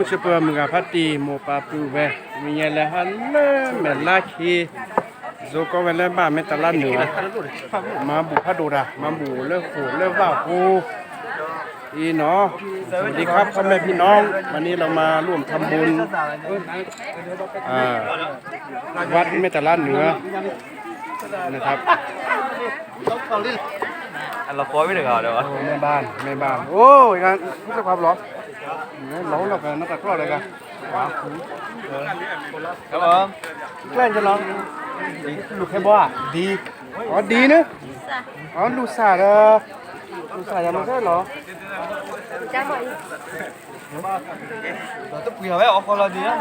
มุชเปอร์มึงกับพัตตีโมปาปูเวมีเยลฮันเลเมลาคีโซก็เวลบ้าเมตลาเหนือมาบุพัดดูระมาบุเลิกฝูเลิกว่าปูอีเนาะสวัสดีครับพ่อแม่พี่น้อง วันนี้เรามาร่วมทำบุญอ่าวัดเมตลาเหนือนะครับอันเราโค้ยไม่ถึงเหรอเดี๋ยวโอ้แม่บ้านแม่บ้าน โอ้ยงานรู้สึกความร้อน nấu là cái nó cả loại này cả cảm ơn. Lên cho nó. Đi. Lục hay bò đi. Có đi nữa. Có lục xả đó lục xả là nó rất lo tôi quỳ hỏi ông con là gì đó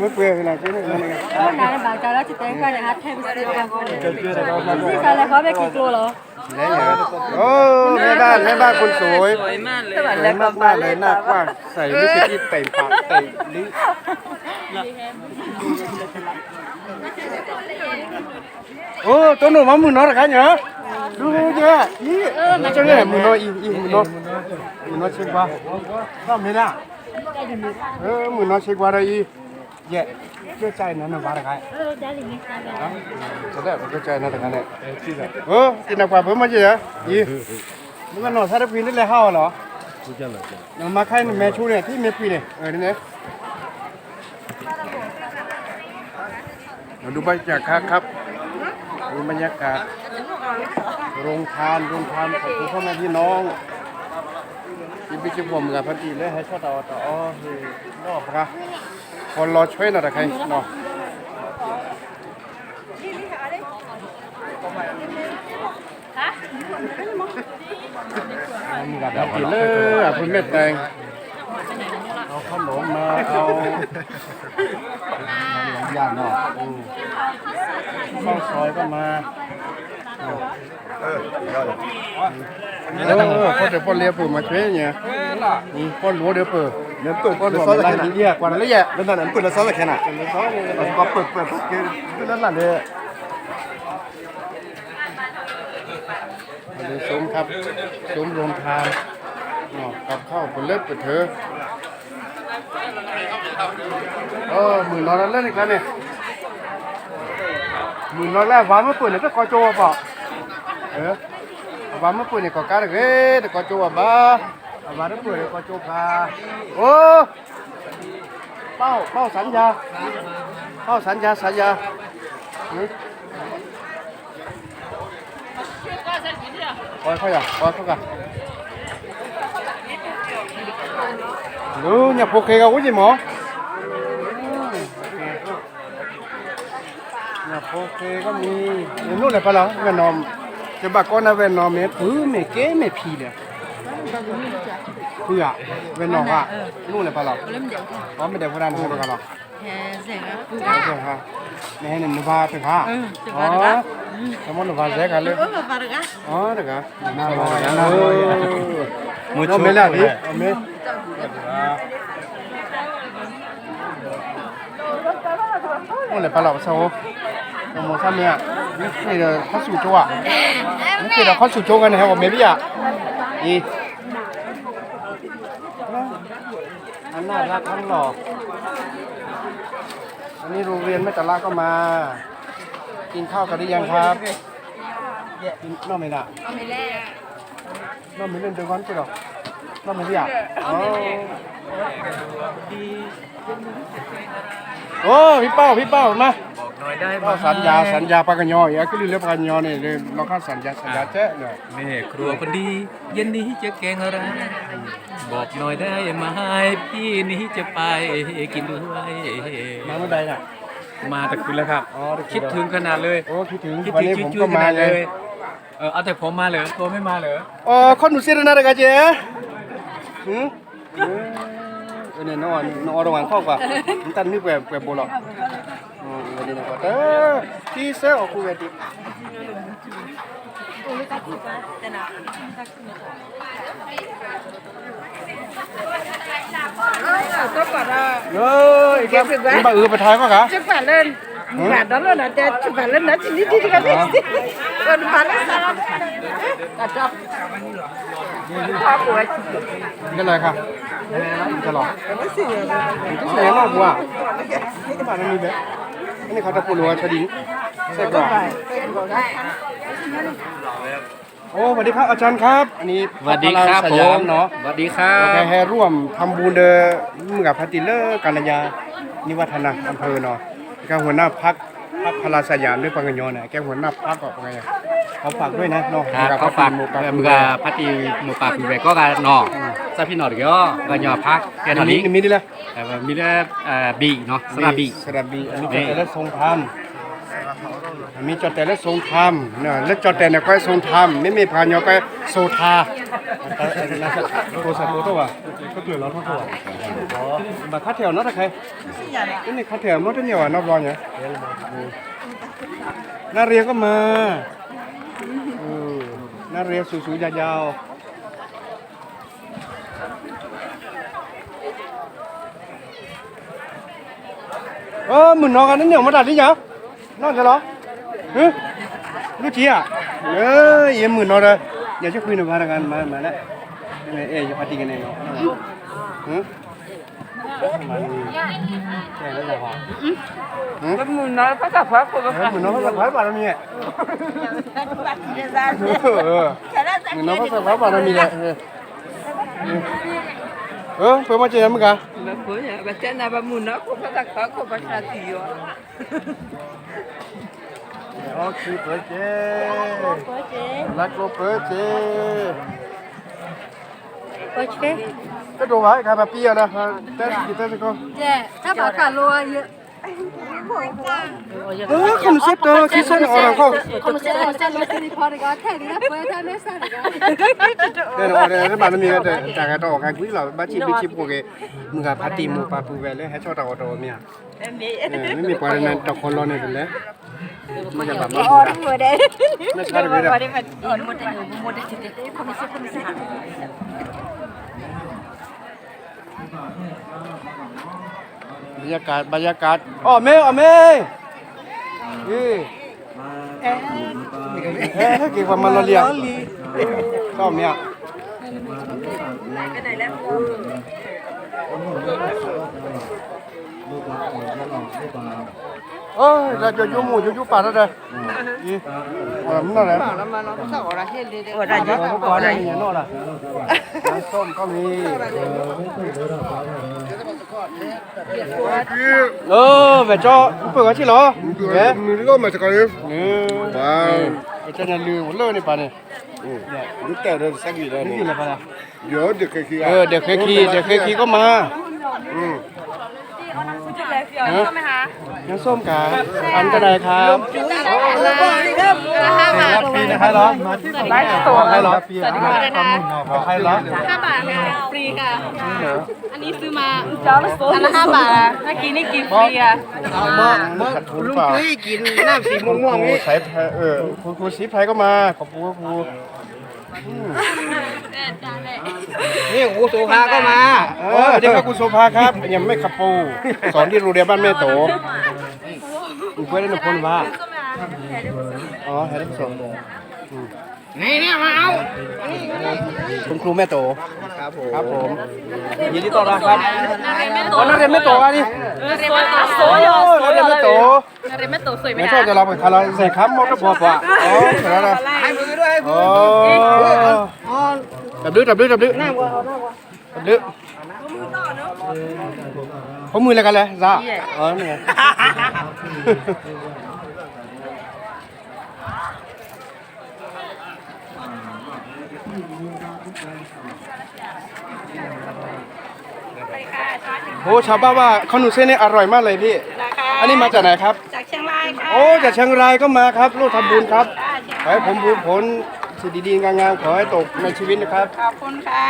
mới quỳ là cái này. Này bảo cháu đó chỉ tên coi là hát thêm cái gì mà còn chưa là có bé kỳ cô rồi แล้วอย่างโอ้แม่บ้านแม่บ้านคนสวยสวยมากเลยสวยมากมากเลยหน้ากว้างใส่ลิปสติกเต็มปากเต็มลิ้นโอ้ตัวหนูมามือน้อยกันเหรอดูเยอะนี่มาจังเลยมือน้อยอีอีมือน้อยมือน้อยเช็คว่าก็ไม่ได้เออมือน้อยเช็คว่าอะไรอี เย่เชื่อใจนั่นนะว่าอะไร Ờ, đã liền nghe sao rồi. จะได้ผมเข้าใจนะแต่กันเนี่ยเออกินน้ำปลาเพิ่มมาเยอะอีมึงก็นอนซาดพินได้เลยห้าวเหรอยังมาใครแม่ชูเนี่ยที่เมปีเนี่ยเออนี่เนี่ยมาดูบรรยากาศครับดูบรรยากาศโรงทานโรงทานขอบคุณพ่อแม่พี่น้องที่ไปจุ่มกับพันธีเลยให้ชอบต่อต่ออ๋อเฮ้ยรอบครับ คนรอช่วยหน่อยแต่ใครเนาะมีกับดับกินเลยอะคุณเม็ดแดงเอาขนมมาเอาย่างเนาะข้าวซอยก็มาเออเออพ่อเดี๋ยวพ่อเลี้ยงปู่มาช่วยเนี่ยพ่อหลวงเดี๋ยวเปิด เดี๋ยเปิดพ่อหลวงมันไล่เรียกกว่านั้นเลยแหละแล้วนั่นเปิดแล้วซ้อนละแค่น่ะก็เปิดเปิดคือนั่นแหละเนี่ยมาดูซุ้มครับซุ้มรวมทานอ๋อกับข้าวเป็นเล็บเป็นเถอะเออหมื่นนอนแล้วเล่นอีกแล้วเนี่ยหมื่นนอนแล้ววานเมื่อปืนเนี่ยก็คอโจวเปล่าเออวานเมื่อปืนเนี่ยก็การเอ้แต่คอโจวบ้า วานเมื่อปืนเนี่ยคอโจวพาโอ้เป้าเป้าสัญญาเป้าสัญญาสัญญาหึ coi coi à coi coi à nữa nhập phục kia có gì mỏ nhập phục kia có mi lúc này phải là về nòm cái bà con là về nòm mẹ thứ mẹ kế mẹ phi nè thứ à về nòm à lúc này phải là có mấy đẹp cái đàn không được à Đấy, rồi ha. Nè, nè, nó va được ha. Đó. Cảm ơn nó va dễ cả lên. Đó, được hả? Nào rồi, nào rồi. Một chút mấy là đi. Mấy. Ôi lại bà lọc sao? Nó một sao mẹ. Cái là khó sủ chỗ à? Cái là khó sủ chỗ cái này hay mấy bây giờ? Đi. อันน่ารัก ทั้งหลอก อันนี้โรงเรียนแม่ตะลาก็มา กินข้าวกันหรือยังครับกินน้องไม่ละน้องไม่เล่นเดือดร้อนกี่หรอกน้องไม่พี่อะอ๋อโอ้พี่เป้าพี่เป้ามาบอกหน่อยได้ไหมเป้าสัญญาสัญญาปากกันยออย่าก็รีบเรียกปากกันยอเนี่ยเลยเราเข้าสัญญาสัญญาแจ๊ะเนี่ยแม่ครัวคนดี เย็นนี้จะแกงอะไร บอกหน่อยได้ไหมพี่นี้จะไปกินด้วยมาเมื่อใดน่ะ มาแต่คืนแล้วครับอ๋อได้คืน คิดถึงขนาดเลยโอ้คิดถึงคิดวันถึงนี้ผมจุ้ก็ยๆขมานาดเลเลยยเออเอาแต่ผมมาเหรอตัวไม่มาเหรออ๋อคนหนูเสียนะเด็กอาเจ๊หืมเออเนี่ยน้องน้องระวังเข้ากว่ามันตันนี่แกวแกวโบลอกอ๋อวันนี้นะครับเออที่เซลกูเว ที có quả là เอออีกแล้วมันมาเออไปทายก็กะ chụp phải lên và đó là để chụp phải lên đó chỉ đi đi cái gì còn phá lên sao cả chọc cái này kha cái lọ cái gì nó bùa cái bạn nó đi bé cái này เขาจะปูรัวชะดิงใส่กรอก โอ้สวัสดีครับอาจารย์ครับ อันนี้สวัสดีครับสผยามเนาะสวัสดีครัเราบไปให้ร่วมทำบุญเดอมือกับพัติเลอร์กัลยานิวัฒนาอำเภอเนาะแกหัวหน้าพักพักพลาสยามด้วยปังกญโยเนี่ยแกหัวหน้าพักก็ปังกญาเขาฝากด้วยนะเนาะครับเขาฝากหมู่กับมือกับพัติหมู่ป่าปีแบกก็กันเนาะซาพี่หนอดก็กันยอพักแกนอมีนี้มีนี่แหละแต่ว่ามีแต่เอ่อบีเนาะสระบีสระบีอันนี้จอแต่ละทรงธรรม มีจอแต่ละทรงธรรมเนี่ยแล้วจอแต่เนี่ยก็ทรงธรรมไม่มีพานยอก็โซทาโกสัตโตตัวก็เกลือร้อนทั้งตัวอ๋อบัตรคัดแถวเนาะตะใครนี่คัดแถวเนาะที่เนี่ยว่านอบรองเนี่ยนาเรียก็มาเออนาเรียสูงๆยาวๆเออมึงนอนกันนั่นเนี่ยมาดัดดิยัง นอนจะเหรอฮะรู้จีอะเอ้ยยังมึงนอนเลยอยากจะคุยหน่อยมากันมามาแล้วเอ้ยจะพัดดี กันเองเนาะฮะมาดีแก่แล้วจะพอฮะมึงน้อยพักกับพักกูเออมึงนอนภาษาพม่าเรามีอะเออมึงนอนภาษาพม่าเรามีอะเออเออเพิ่มมาเจอมึงกันแล้วกูเนี่ยแบบเจ้าหน้าบ้านมึงน้อยกูพักกับพักกูพักชาติอยู่ Ok, pode Lá com pode. Pode ver? Cái đồ ấy, cái bà pia đó, test gì test con. Dạ, ถ้าปากขาลัวเยอะ Ơ, không xếp đâu, chỉ xếp ở đâu không. คนเสียคนเสียรถที่พอดีก็แท้ดีนะเพื่อนท่านไม่ทราบดีก็ Đây là ở đây, các bạn nó mình đây, เออคุณเซตคิดเส้นอะไรก็คุณเซตเส้นรถสิพอร์ตก็แทนนะเพื่อท่านไม่สั่นก็เดี๋ยวเดี๋ยวบ้านมีแต่แต่ก็ต้องการคุยเราบ้านชิบชิบพวกเองมึงกับพัดตีมูปลาปูแหวนเลยให้ชอบตัวตัวเมียไม่มีปลาในตะคอนร้อนเลยเมื่อจะแบบมาอ๋อหมดเลยไม่ใช่หมดเลยหมดเลยหมดเลยหมดเลยหมดเลยหมดเลยคุณเซตคุณเซต บรรยากาศบรรยากาศอ๋อเมย์อ๋อเมย์นี่เอ๊ะถ้าเกี่ยวกับมันเราเรียกชอบเนี่ยเอ้ยเราจะยุ่งหมูจะยุ่งป่าแล้วเด้อยี่ว่ามันอะไรแล้วมันเราก็สอนอะไรเฮ็ดดีเออได้เยอะก่อนได้เงี้ยนอล่ะน้ำส้มก็มี เออแบบจ้อเปิดกันที่หรอเอ๊ะ Murigo mà sao đấy? เออว้าวจะนั่นลืมหมดเลยนี่ป่ะเนี่ย Lúc tao đây sang gì đây นี่กิ นอะไรป่ะ Nhớ được cái kia. เออเด็กเคยขี่เด็กเคยขี่ก็มาอืมฮะน้ำส้มกาอันกระไดครับรับปีนะครับเหรอไลฟ์สดใครเหรอปีสวัสดีค่ะใครเหรอห้าบาทค่ะฟรีค่ะ อันนี้ซื้อมาอันละห้าบาทอะเมื่อกี้นี่กินฟรีอะขัดทุนเปล่ากินน้ำสีม่วงๆครูนี่สายแพรเออครูครูสีไพรก็มาขอบคุณครู นี่กูโซฟาก็มา เออเดี๋ยวครับคุณโซภาครับยังไม่ขับปู สอนที่โรงเรียนบ้านแม่โตคุณคุยได้หนึ่งคนว่าอ๋อแฮร์รี่สอนนี่เนี่ยมาเอาคุณครูแม่โต ครับผมครับผมยินดีต้อนรับครับอ๋อนักเรียนแม่โตอะนี่เรียนมาโซโอ้โยนักเรียนแม่โตเรียนมาโตสวยไหมไม่ชอบจะเราไปคาราใส่ค้ำมอเตอร์บอลป่ะอ๋อเสร็จ แล้วนะให้มือด้วยอ๋อดับดึ๊ดับดึ๊ดับดึ๊ดับดึ๊เขามืออะไรกันเลยจ้าอ๋อนี่ไงโอ้ชาวบ้านว่าขนมเส้นนี่อร่อยมากเลยพี่ อันนี้มาจากไหนครับ จากเชียงรายค่ะโอ้จากเชียงรายก็มาครับร่วมทำบุญครับขอให้ผมบุญผลสิ่งดีๆงามๆขอให้ตกในชีวิตนะครับ ขอบคุณค่ะ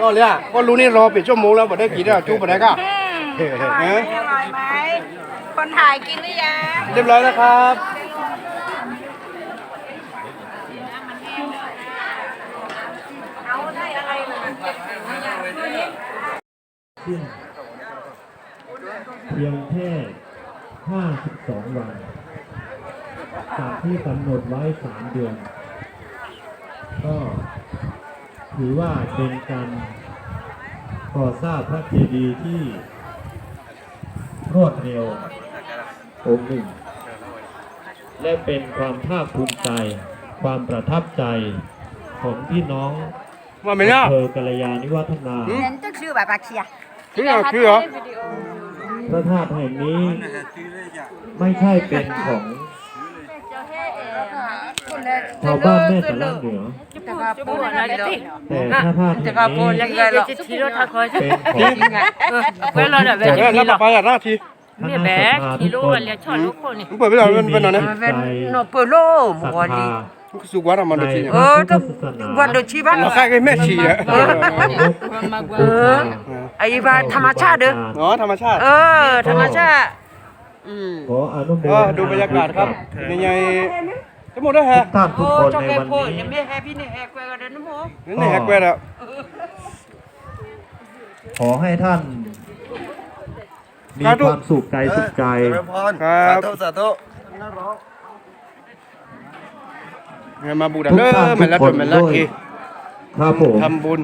ก็เลยอะก็รู้นี่รอเป็นชั่วโมงแล้วบ่ได้กินอะจูบบ่ได้ก็ อืมอร่อยไหมอร่อยไหมคนถ่ายกินหรือยัง เรียบร้อยแล้วครับเพียงแค่ 52 วัน จากที่กำหนดไว้ 3 เดือน ก็ถือว่าเป็นการก่อสร้างพระเจดีย์ที่รวดเร็วองค์หนึ่ง และเป็นความภาคภูมิใจ ความประทับใจของพี่น้องว่าไม่เนาะอำเภอกัลยาณิวัฒนาเรียนตึกชื่อแบบอาเคียคือเหรอคือเหรอ พระธาตุแห่งนี้ไม่ใช่เป็นของชาวบ้านแม่ตะล่างเหนือแต่ว่าปูนะเด็กแต่พระธาตุแห่งนี้เป็นของเออแล้วปลาอย่างหน้าทีคณะสัทธาทุกคนมึงเปิดไปแล้วมันเป็นอะไรนะใจโนเปโลศรัทธามันสุกวัดอะมัน ในดูทีเนี่ยพระพุทธศาสนาวันโดชีบ้านเราค่ายกันแม่ชีอะเออไอ้บ้านธรรมชาติเด้ออ๋อธรรมชาติเออธรรมชาติ อืม ขออนุโมทก็นาดูบรรยากาศครับยังไงจะหมดได้วฮะทุกท่านทุกคนในวันนี้ยังไม่แฮปปี้นี่แฮกแกกันนะโมนี่นี่แฮกแวร์แล้วขอให้ท่าน มีสาธุความสุขใจสุขใจ ครับ สาธุเงิน มาบูดาเด้อเหมือนละตัวเหมือนละทีครับผมทำบุญ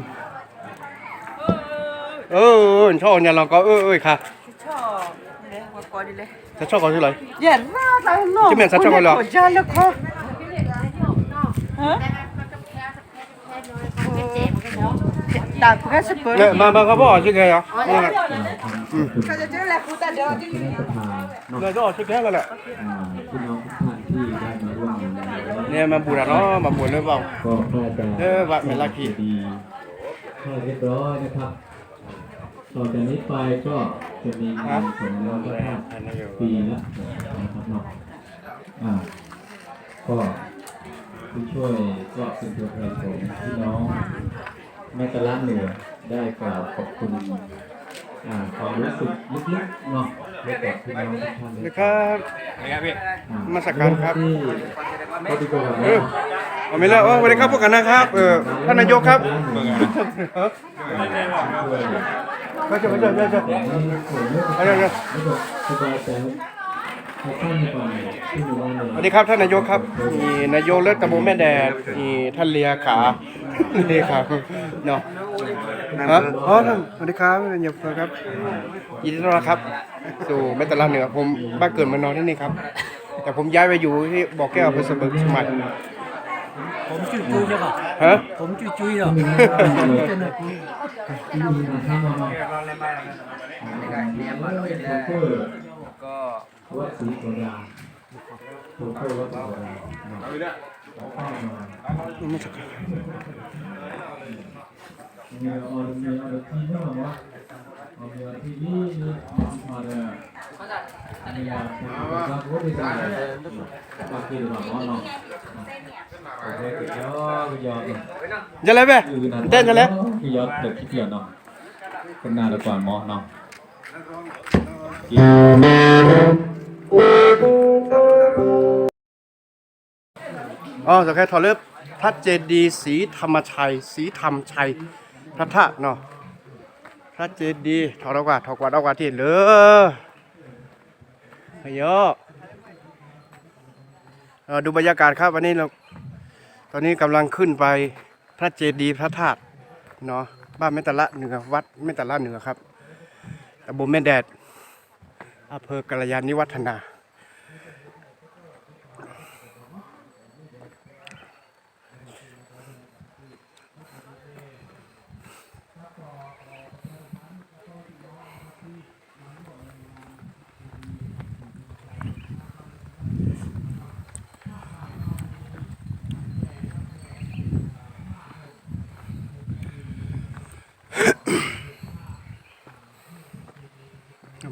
เออชอบเนี่ยเราก็เออเอ้ยค่ะชอบเลยว่าก่อนดิเลยจะชอบเขาชื่ออะไรเย็นหน้าตายโลกที่เหมือนสัตว์ชอบกันเหรอคนจานแล้วค่ะตาแค่สเปิร์เนี่ยมามาครับพ่อชื่อแกเหรอเขาจะเจอแหละกูแต่เดี๋ยวคณะสภาเนาะเนี่ยก็ชื่อแกแล้วแหละ เนี่ยมาบูดาเนาะมาบูดเลยเปล่าก็น่าจะเออวัดเมลาคีดีให้เรียบร้อยนะครับต่อจากนี้ไปก็จะมีงานของน้องพระธาตุปีละนะครับเนาะอ่าก็ผู้ช่วยก็เป็นตัวแทนของพี่น้องแม่ตะล้านเหนือได้กล่าวขอบคุณ อ่าความรู้สึกลึกๆเนาะให้กับพี่น้องทุกท่านเลยนะครับอ่นมัสการครับที่ก็ดีกว่าเออเอาไม่แล้วเออสวัสดีครับพวกกันนะครับเออท่านนายกครับมาเจอมาเจอมาเจอแต่นี่ผมเลือกเอาเดี๋ยวเดี๋ยวไม่บอกสบายใจให้ท่านดีกว่าที่อยู่ว่าสวัสดีครับท่านนายกครับมีนายกเลิศตำบลแม่แดดมีท่านเลียขา เลียขาเนาะ ฮะอ๋อท่านสวัสดีครับท่านนายกครับยินดีต้อนรับครับสู่แม่ตะลาเหนือผมบ้านเกิดเมานอนที่นี่ครับ แต่ผมย้ายไปอยู่ที่บ่อแก้วอำเภอสะเบิกสมัยผมจุยจุยใช่ป่ะฮะ ผมจุยจุยเหรอที่มีมาทั้งหมดก็ เดศรีโบราณเอาไปเนี่ยมีออนมีออนที่นี่มั้งวะออนมีออนที่นี่นี่มาเลยมีออนที่เราก็ได้สั่งบางทีเราบอกเนาะโอเคเดี๋ยจะอะไรไปเต้นจะแล้วพี่ยอดเด็กที่เกียรเนาะเป็นนานแล้วก่อนมอเนาะอ๋อสังเกตถอดเล็บพระเจดีย์ศรีธรรมชัยศรีธรรมชัย พระธาตุเนาะพระเจดีย์ถอดออกว่าถอดกว่าดอกว่าที่เหลยเยอะเออดูบรรยากาศครับวันนี้เราตอนนี้กำลังขึ้นไปพระเจดีย์พระธาตุเนาะบ้านแม่ตะละเหนือวัดแม่ตะละเหนือครับตำบลแม่แดดอำเภอกัลยาณิวัฒนา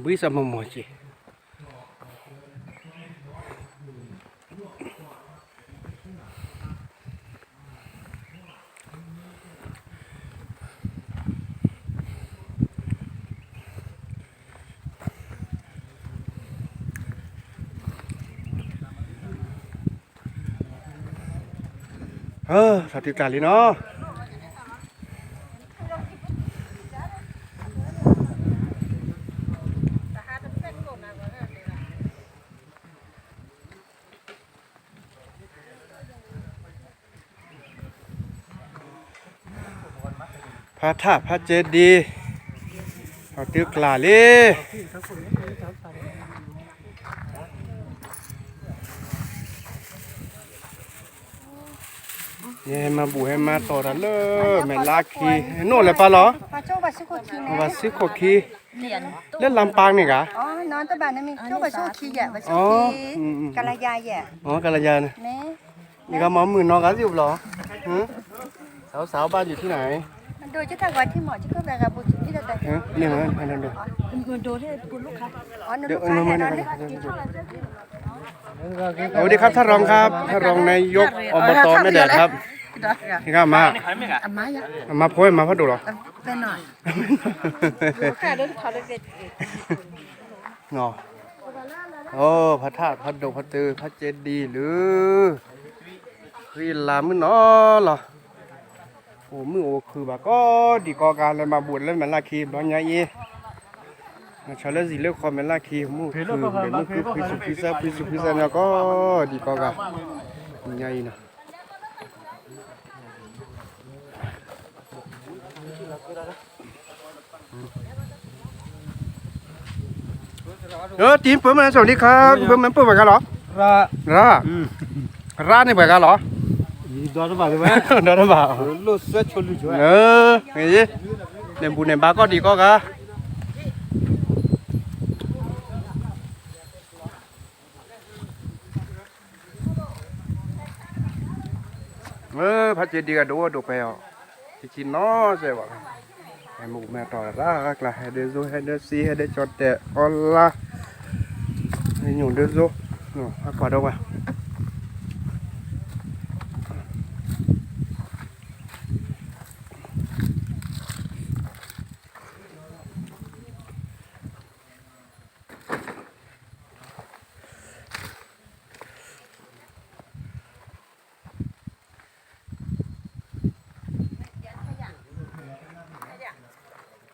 Bisa memuji. Eh, satu kali no. ระธาตุพระเจดีย์เอาตึกลาเลยเนี่ยมาบูให้มาต่อละเลยแม่ลาคีโน่นเลยปะเหรอปลาโจ้ปลาชิโกคีนะว่าซื้อโคคีเล่นลำปางนี่กะอ๋อนอนตะบานนั่นมีโจ้ปลาโจ้คีแย่ปลาโจ้อ๋อคีอืมอืมกะลายาแย่อ๋อกาลยานะแม่นี่ก็หมอหมื่นน้องกันอยู่เหรอฮะสาวๆบ้านอยู่ที่ไหน โดยจะทางวัดที่หมอที่ก็แบบบุตรที่เราแต่ฮะนี่เหมือนอันนั้นด้อมันดนให้คุณลูกค้าอ๋อนึกเดี๋ยวเอามาแค่มานั้นมากินข้าวแล้วสวัสดีครับท่านรองครับท่านรองนายกอบตแม่แดดครับนี่ก็มาอมาอย่ามาโพยมาพัดดูเหรอเป็นหน่อยค่เดินเขาเด็กเนาะโอ้พระธาตุพระดงพระตือพระเจดีย์หรือคือลามือเนาะเหรอ โอ้มือโอคือแบบก็ดีกอการเลยมาบวชเล่นมันลาคีร้อนใหญ่ยี่มาชาเลสิเลือกความเป็นลาคีมือคือเป็ นมือคือพิสุพิซาพิสุพิซาเนี่ยก็ดีกอการใหญ่นะเออทีมเปิดมาสวัสดีครับเปิดมันเปิดเหมือนกันเหรอ ra ร้าร้านนี่เหมือนกันเหรอ đó là bảo vệ เดินหรือเปล่า lô xe cho lưu cho เออไงดิเนมบุญเนมบาก็ดีก็กะเออพระเจดีย์ก็ดูดูไปอะที่ชินน้อใช่ป่ะให้หมูแม่ต่อรักละให้เดซูให้เดซีให้เดจอดแต่ออลละให้หนูเดซูเนาะกอดเอาไว้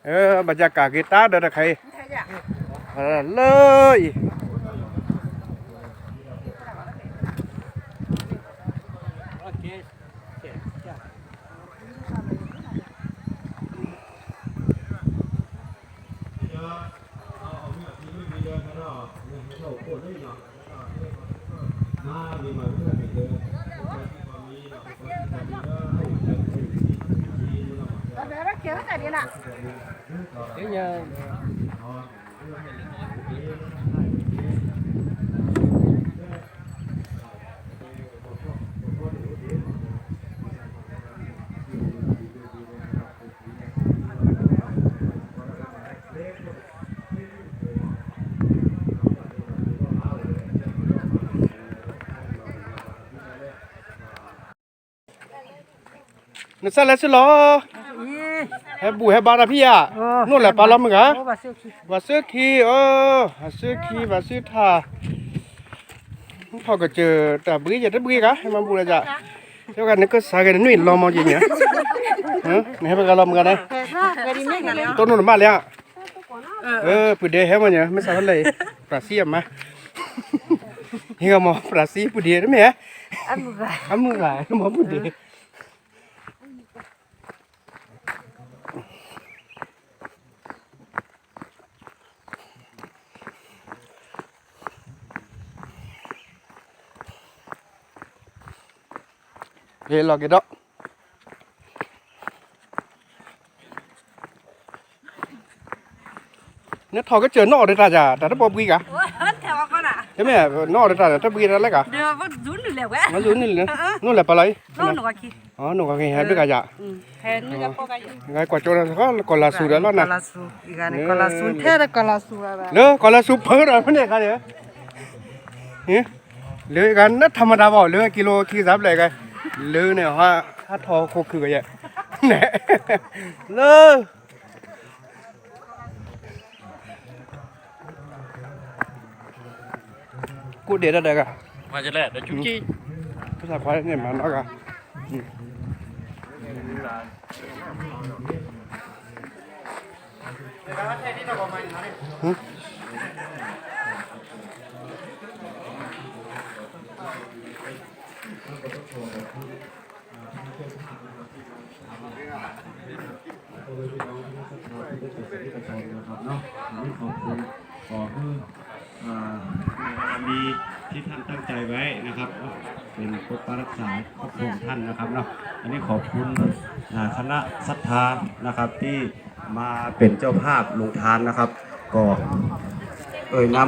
เออบรรยากาศกีตาร์เดินใครเออเลย นั่นสั่นแล้วสิเหรอ ให้บุให้บาราพี่อะนู่นแหละปลาล้อมมึงอะปลาโจ้คีว่าซื้อคีเออว่าซื้อคีว่าซื้อทาพอก็เจอแต่บื้อจะได้บื้อกะให้มันบูเลยจ้ะเดี๋ยวกันนึกก็สากันนุ่ยลอมอจริงเนี่ยฮะนี่ให้ไปกันลอมกันนะเวดีไม่กันแล้วต้นนู่นบ้านเลยอะเออปุเดให้มันเนี่ยไม่สาเลยปลาซีอะมาเฮียมอปลาซีปุเดได้ไหมฮะอันมือไอามือไงมอปุเดเฮ้ย รอกี่ดอก nếu thôi cái chuyện nọ được ra giả đã bom ghi cả แถวก็น่ะ thế mẹ nọ được ra đã bom ghi ra lấy cả เดี๋ยวว่าจุนอยู่แล้วแวะ nó dưới này nữa nó là bao lấy โน่นหนูก็คิด đó nó có cái hai đứa cả dạ เห็นนี่ก็พอกัน ngay quả chỗ này có còn là sù đó nó nè กอลาซูอีกอันนี้กอลาซูแท้แต่กอลาซูอะไร nữa còn là sù phớ rồi vấn đề cái nữa nhé lưới cái nó tham gia vào lưới kilo khi giáp lại cái lưới này hoa hát thò khô khử vậy nè lơ cụ để ra đây cả มาจะแล่เดี๋ยวจุ๊จี้ภาษาควายเนี่ยมันเนาะกะนะครับเนาะอันนี้ขอบคุณขอให้อ่มีที่ท่านตั้งใจไว้นะครับ เป็นปกปักรักษาครอบครัวท่านนะครับเนาะอันนี้ขอบคุณคณะศรัทธานะครับที่มาเป็นเจ้าภาพลงทานนะครับ ก็เอ่ยนาม